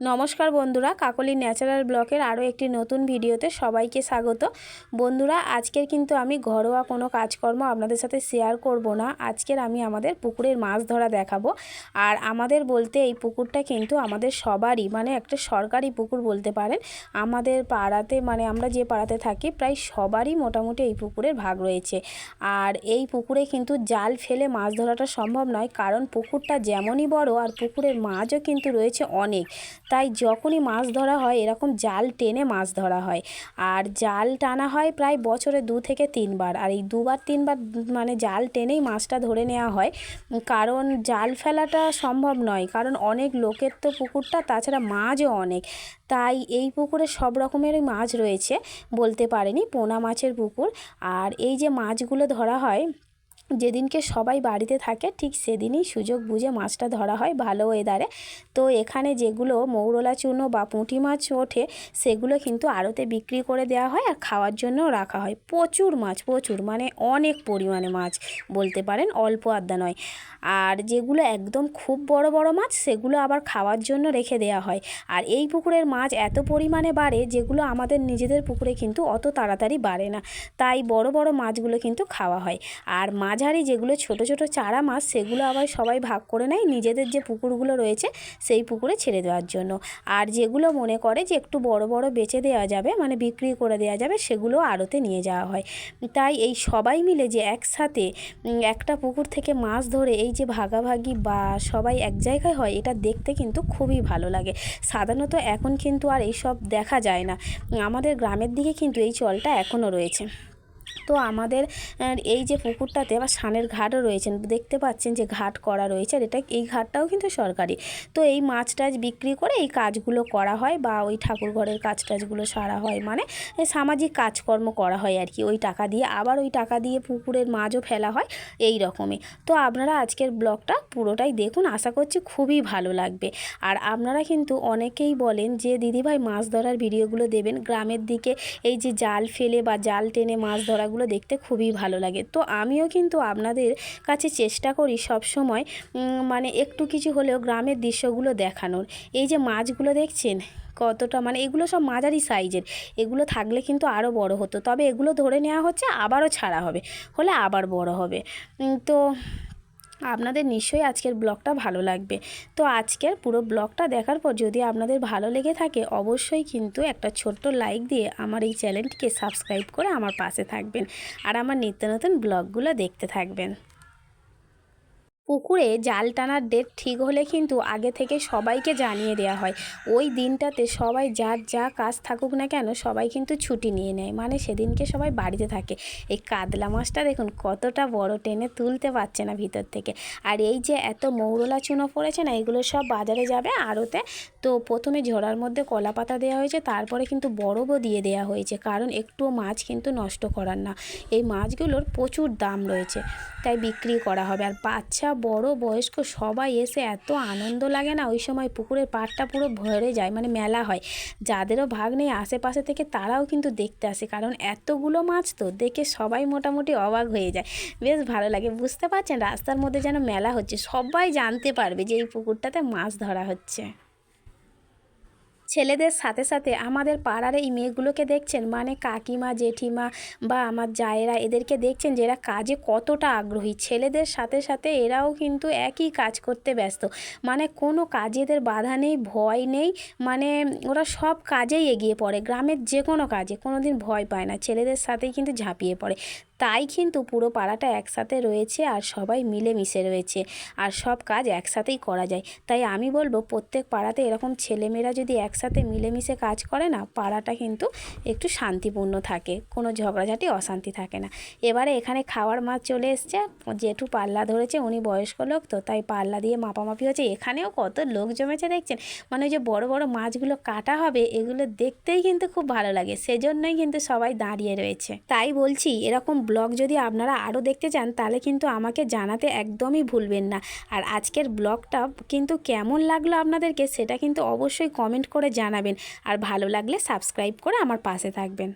নমস্কার বন্ধুরা, কাকলি ন্যাচারাল ব্লকের আরও একটি নতুন ভিডিওতে সবাইকে স্বাগত। বন্ধুরা, আজকের কিন্তু আমি ঘরোয়া কোনো কাজকর্ম আপনাদের সাথে শেয়ার করব না। আজকের আমি আমাদের পুকুরের মাছ ধরা দেখাবো। আর আমাদের বলতে এই পুকুরটা কিন্তু আমাদের সবারই মানে একটা সরকারি পুকুর বলতে পারেন, আমাদের পাড়াতে মানে আমরা যে পাড়াতে থাকি, প্রায় সবারই মোটামুটি এই পুকুরের ভাগ রয়েছে। আর এই পুকুরে কিন্তু জাল ফেলে মাছ ধরাটা সম্ভব নয়, কারণ পুকুরটা যেমনই বড় আর পুকুরের মাছও কিন্তু রয়েছে অনেক। তাই যখনই মাছ ধরা হয়, এরকম জাল টেনে মাছ ধরা হয়। আর জাল টানা হয় প্রায় বছরে দু থেকে তিনবার। আর এই দুবার, তিনবার মানে জাল টেনেই মাছটা ধরে নেওয়া হয়। কারণ জাল ফেলাটা সম্ভব নয়, কারণ অনেক লোকের তো পুকুরটা, তাছাড়া মাছও অনেক। তাই এই পুকুরে সব রকমেরই মাছ রয়েছে, বলতে পারেনি পোনা মাছের পুকুর। আর এই যে মাছগুলো ধরা হয় যেদিনকে সবাই বাড়িতে থাকে, ঠিক সেদিনই সুযোগ বুঝে মাছটা ধরা হয় ভালো ওয়েদারে তো এখানে যেগুলো মৌরলা চূর্ণ বা পুঁটি মাছ ওঠে, সেগুলো কিন্তু আড়তে বিক্রি করে দেওয়া হয় আর খাওয়ার জন্যও রাখা হয়। প্রচুর মাছ, প্রচুর মানে অনেক পরিমাণে মাছ বলতে পারেন, অল্প আড্ডা নয়। আর যেগুলো একদম খুব বড় বড় মাছ, সেগুলো আবার খাওয়ার জন্য রেখে দেওয়া হয়। আর এই পুকুরের মাছ এত পরিমাণে বাড়ে, যেগুলো আমাদের নিজেদের পুকুরে কিন্তু অত তাড়াতাড়ি বাড়ে না। তাই বড় বড় মাছগুলো কিন্তু খাওয়া হয়। আর মাঝারি যেগুলো ছোট ছোট চারা মাছ, সেগুলো আবার সবাই ভাগ করে নেয় নিজেদের যে পুকুরগুলো রয়েছে সেই পুকুরে ছেড়ে দেওয়ার জন্য। আর যেগুলো মনে করে যে একটু বড় বড় বেচে দেওয়া যাবে মানে বিক্রি করে দেওয়া যাবে, সেগুলো আড়তে নিয়ে যাওয়া হয়। তাই এই সবাই মিলে যে একসাথে একটা পুকুর থেকে মাছ ধরে এই যে ভাগাভাগি বা সবাই এক জায়গায় হয়, এটা দেখতে কিন্তু খুবই ভালো লাগে। সাধারণত এখন কিন্তু আর এইসব দেখা যায় না। আমাদের গ্রামের দিকে কিন্তু এই চলটা এখনও রয়েছে। তো আমাদের এই যে পুকুরটাতে আবার সানের ঘাটও রয়েছেন দেখতে পাচ্ছেন যে ঘাট করা রয়েছে আর এটা এই ঘাটটাও কিন্তু সরকারি। তো এই মাছ টাছ বিক্রি করে এই কাজগুলো করা হয় বা ওই ঠাকুর ঘরের কাজ টাজগুলো সারা হয়। মানে সামাজিক কাজকর্ম করা হয় আর কি। ওই টাকা দিয়ে, আবার ওই টাকা দিয়ে পুকুরের মাছও ফেলা হয় এই রকমই। তো আপনারা আজকের ব্লগটা পুরোটাই দেখুন। আশা করছি খুবই ভালো লাগবে। আর আপনারা কিন্তু অনেকেই বলেন যে, দিদিভাই, মাছ ধরার ভিডিওগুলো দেবেন। গ্রামের দিকে এই যে জাল ফেলে বা জাল টেনে মাছ ধরাগুলো ভিডিওগুলো দেখতে খুবই ভালো লাগে। তো আমিও কিন্তু আপনাদের কাছে চেষ্টা করি সব সময় মানে একটু কিছু হলেও গ্রামের দৃশ্যগুলো দেখানোর। এই যে মাছগুলো দেখছেন, কতটা মানে এগুলো সব মাঝারি সাইজের, এগুলো থাকলে কিন্তু আরও বড় হতো। তবে এগুলো ধরে নেওয়া হচ্ছে আবারও ছাড়া হবে, হলে আবার বড় হবে। তো আপনাদের নিশ্চয়ই আজকের ব্লগটা ভালো লাগবে। তো আজকের পুরো ব্লগটা দেখার পর যদি আপনাদের ভালো লেগে থাকে, অবশ্যই কিন্তু একটা ছোট্ট লাইক দিয়ে আমার এই চ্যানেলটিকে সাবস্ক্রাইব করে আমার পাশে থাকবেন। আর আমার নিত্য নতুন ব্লগগুলো দেখতে থাকবেন। পুকুরে জাল টানার ডেট ঠিক হলে কিন্তু আগে থেকে সবাইকে জানিয়ে দেওয়া হয়। ওই দিনটাতে সবাই যার যা কাজ থাকুক না কেন সবাই কিন্তু ছুটি নিয়ে নেয়। মানে সেদিনকে সবাই বাড়িতে থাকে। এই কাতলা মাছটা দেখুন কতটা বড় টেনে তুলতে পারছে না ভিতর থেকে। আর এই যে এত মৌরলা চুনো পড়েছে না, এগুলো সব বাজারে যাবে আড়তে। তো প্রথমে ঝোড়ার মধ্যে কলা পাতা দেওয়া হয়েছে, তারপরে কিন্তু বরফও দিয়ে দেওয়া হয়েছে। কারণ একটুও মাছ কিন্তু নষ্ট করার না। এই মাছগুলোর প্রচুর দাম রয়েছে। তাই বিক্রি করা হবে। আর বাচ্চা বড় বয়স্ক সবাই এসে এত আনন্দ লাগে না? ওই সময় পুকুরের পাড়টা পুরো ভরে যায় মানে মেলা হয়। যাদেরও ভাগ নেই, আশেপাশে থেকে তারাও কিন্তু দেখতে আসে। কারণ এতগুলো মাছ তো দেখে সবাই মোটামুটি অবাক হয়ে যায়। বেশ ভালো লাগে। বুঝতে পারছেন? রাস্তার মধ্যে যেন মেলা হচ্ছে। সবাই জানতে পারবে যে এই পুকুরটাতে মাছ ধরা হচ্ছে। ছেলেদের সাথে সাথে আমাদের পাড়ার এই মেয়েগুলোকে দেখছেন? মানে কাকিমা, জেঠিমা বা আমার জায়েরা এদেরকে দেখছেন যে এরা কাজে কতটা আগ্রহী। ছেলেদের সাথে সাথে এরাও কিন্তু একই কাজ করতে ব্যস্ত। মানে কোনো কাজে এদের বাধা নেই, ভয় নেই। মানে ওরা সব কাজেই এগিয়ে পড়ে। গ্রামের যে কোনো কাজে কোনো দিন ভয় পায় না। ছেলেদের সাথেই কিন্তু ঝাঁপিয়ে পড়ে। তাই কিন্তু পুরো পাড়াটা একসাথে রয়েছে আর সবাই মিলেমিশে রয়েছে। আর সব কাজ একসাথেই করা যায়। তাই আমি বলব প্রত্যেক পাড়াতে এরকম ছেলেমেয়েরা যদি একসাথে মিলেমিশে কাজ করে না, পাড়াটা কিন্তু একটু শান্তিপূর্ণ থাকে। কোনো ঝগড়াঝাটি, অশান্তি থাকে না। এবারে এখানে খাওয়ার মাছ চলে এসছে। জেঠু পাল্লা ধরেছে, উনি বয়স্ক লোক তো, তাই পাল্লা দিয়ে মাপামাপি হচ্ছে। এখানেও কত লোক জমেছে দেখছেন? মানে ওই যে বড় বড় মাছগুলো কাটা হবে, এগুলো দেখতেই কিন্তু খুব ভালো লাগে। সেজন্যই কিন্তু সবাই দাঁড়িয়ে রয়েছে। তাই বলছি, এরকম ব্লগ যদি আপনারা আরও দেখতে চান, তাহলে কিন্তু আমাকে জানাতে একদমই ভুলবেন না। আর আজকের ব্লগটা কিন্তু কেমন লাগল আপনাদেরকে, সেটা কিন্তু অবশ্যই কমেন্ট করে জানাবেন। আর ভালো লাগলে সাবস্ক্রাইব করে আমার পাশে থাকবেন।